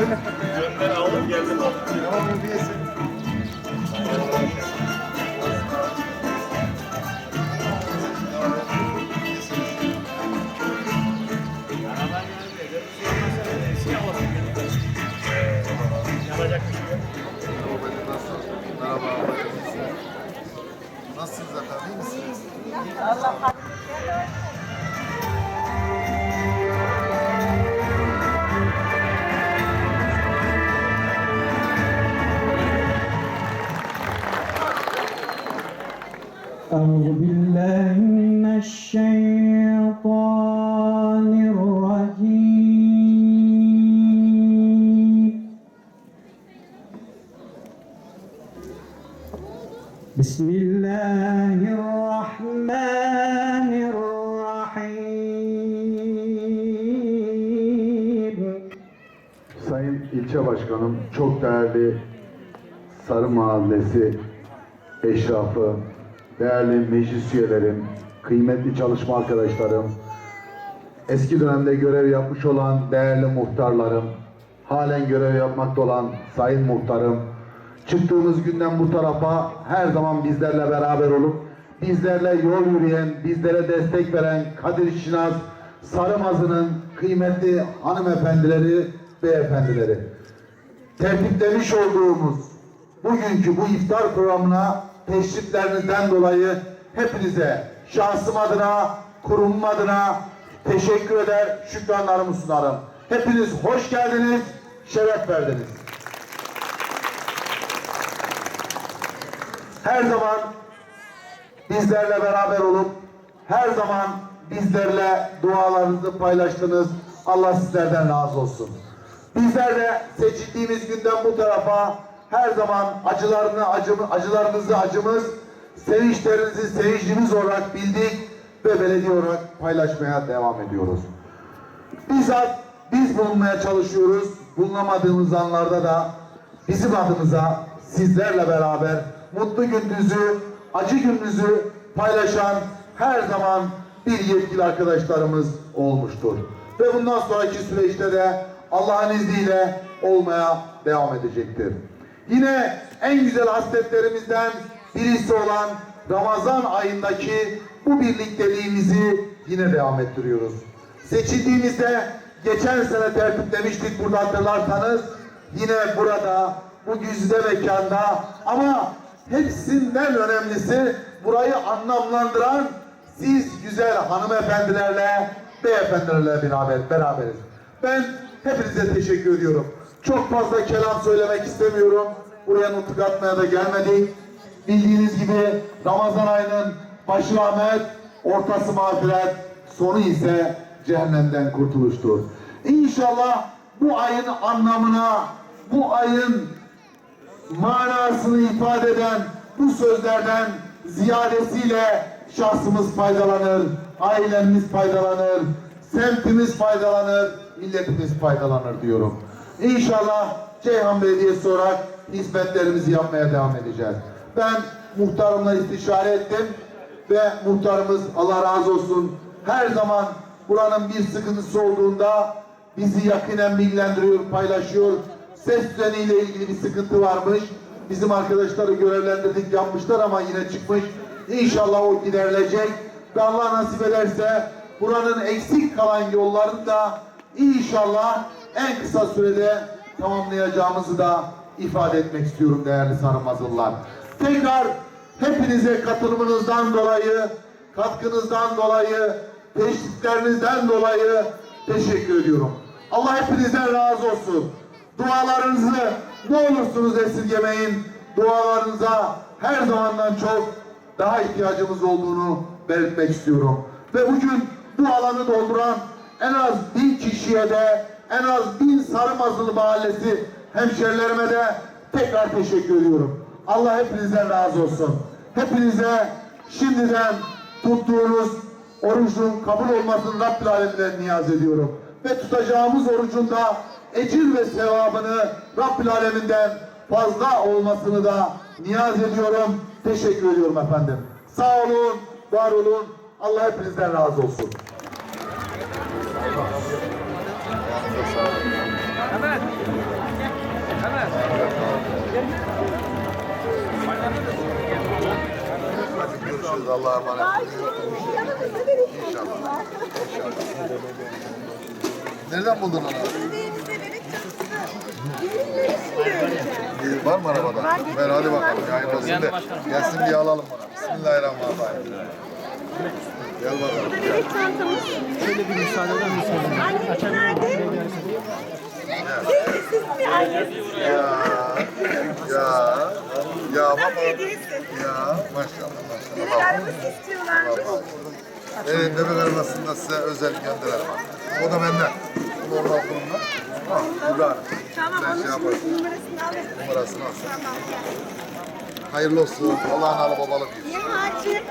Gönder aldım geldim aldım. Tamam bu bir yesin. Yapacak bir yok. Merhaba. أعوذ بالله من الشيطان الرجيم بسم الله الرحمن الرحيم Sayın İlçe Başkanım, çok değerli Sarı Mahallesi eşrafı, değerli meclis üyelerim, kıymetli çalışma arkadaşlarım, eski dönemde görev yapmış olan değerli muhtarlarım, halen görev yapmakta olan sayın muhtarım, çıktığımız günden bu tarafa her zaman bizlerle beraber olup bizlerle yol yürüyen, bizlere destek veren Kadir Şinaz Sarımazı'nın kıymetli hanımefendileri, beyefendileri. Tertiplemiş olduğumuz bugünkü bu iftar programına teşriflerinizden dolayı hepinize şahsım adına, kurumum adına teşekkür eder, şükranlarımı sunarım. Hepiniz hoş geldiniz, şeref verdiniz. her zaman bizlerle beraber olup her zaman bizlerle dualarınızı paylaştınız. Allah sizlerden razı olsun. Bizler de seçildiğimiz günden bu tarafa her zaman acılarını acımı, acılarınızı acımız, sevinçlerinizi sevincimiz olarak bildik ve belediye olarak paylaşmaya devam ediyoruz. Bizzat biz bulunmaya çalışıyoruz. Bulunamadığımız anlarda da bizim adımıza sizlerle beraber mutlu gününüzü, acı gününüzü paylaşan her zaman bir yetkili arkadaşlarımız olmuştur. Ve bundan sonraki süreçte de Allah'ın izniyle olmaya devam edecektir. Yine en güzel hasletlerimizden birisi olan Ramazan ayındaki bu birlikteliğimizi yine devam ettiriyoruz. Seçildiğimizde geçen sene tertiplemiştik burada hatırlarsanız. Yine burada bu güzide mekanda ama hepsinden önemlisi burayı anlamlandıran siz güzel hanımefendilerle, beyefendilerle beraber beraberiz. Ben hepinize teşekkür ediyorum. Çok fazla kelam söylemek istemiyorum. Buraya nutuk atmaya da gelmedik. Bildiğiniz gibi Ramazan ayının başı rahmet, ortası mağfiret, sonu ise cehennemden kurtuluştur. İnşallah bu ayın anlamına, bu ayın manasını ifade eden bu sözlerden ziyadesiyle şahsımız faydalanır, ailemiz faydalanır, semtimiz faydalanır, milletimiz faydalanır diyorum. İnşallah Ceyhan Belediyesi olarak hizmetlerimizi yapmaya devam edeceğiz. Ben muhtarımla istişare ettim ve muhtarımız Allah razı olsun her zaman buranın bir sıkıntısı olduğunda bizi yakinen bilgilendiriyor, paylaşıyor. Ses düzeniyle ilgili bir sıkıntı varmış. Bizim arkadaşları görevlendirdik, yapmışlar ama yine çıkmış. İnşallah o giderilecek. Ve Allah nasip ederse buranın eksik kalan yollarını da inşallah en kısa sürede tamamlayacağımızı da ifade etmek istiyorum değerli sarımazlılar. Tekrar hepinize katılımınızdan dolayı, katkınızdan dolayı, teşviklerinizden dolayı teşekkür ediyorum. Allah hepinizden razı olsun. Dualarınızı ne olursunuz esirgemeyin. Dualarınıza her zamandan çok daha ihtiyacımız olduğunu belirtmek istiyorum. Ve bugün bu alanı dolduran en az bin kişiye de en az bin Sarımazılı Mahallesi hemşerilerime de tekrar teşekkür ediyorum. Allah hepinizden razı olsun. Hepinize şimdiden tuttuğunuz orucun kabul olmasını Rabbil Alem'den niyaz ediyorum. Ve tutacağımız orucunda ecir ve sevabını Rabbil Aleminden fazla olmasını da niyaz ediyorum. Teşekkür ediyorum efendim. Sağ olun, var olun. Allah hepinizden razı olsun. Görüşürüz. Allah'a emanet olun. İnşallah. Nereden buldun onu? İyi, Var mı arabada? Ver hadi bakalım. Hayırlı olsun de. Gelsin bir alalım bunu. Bismillahirrahmanirrahim. Gel bakalım. Çantamız. Şöyle bir müsaade eder misiniz? Annemiz nerede? Siz mi? Ya. Ya. Ya. Hediyesi. Ya. Maşallah Arabası istiyorlarmış. Evet, bebek arabasında size özel gönderelim. O da benden. Normal kurumda. Tamam, Kübra. Tamam Ben onun şey yaparım. numarasını alayım. Numarasını alsın. Tamam. Hayırlı olsun. Allah'ın alı babalık. Niye Hacı?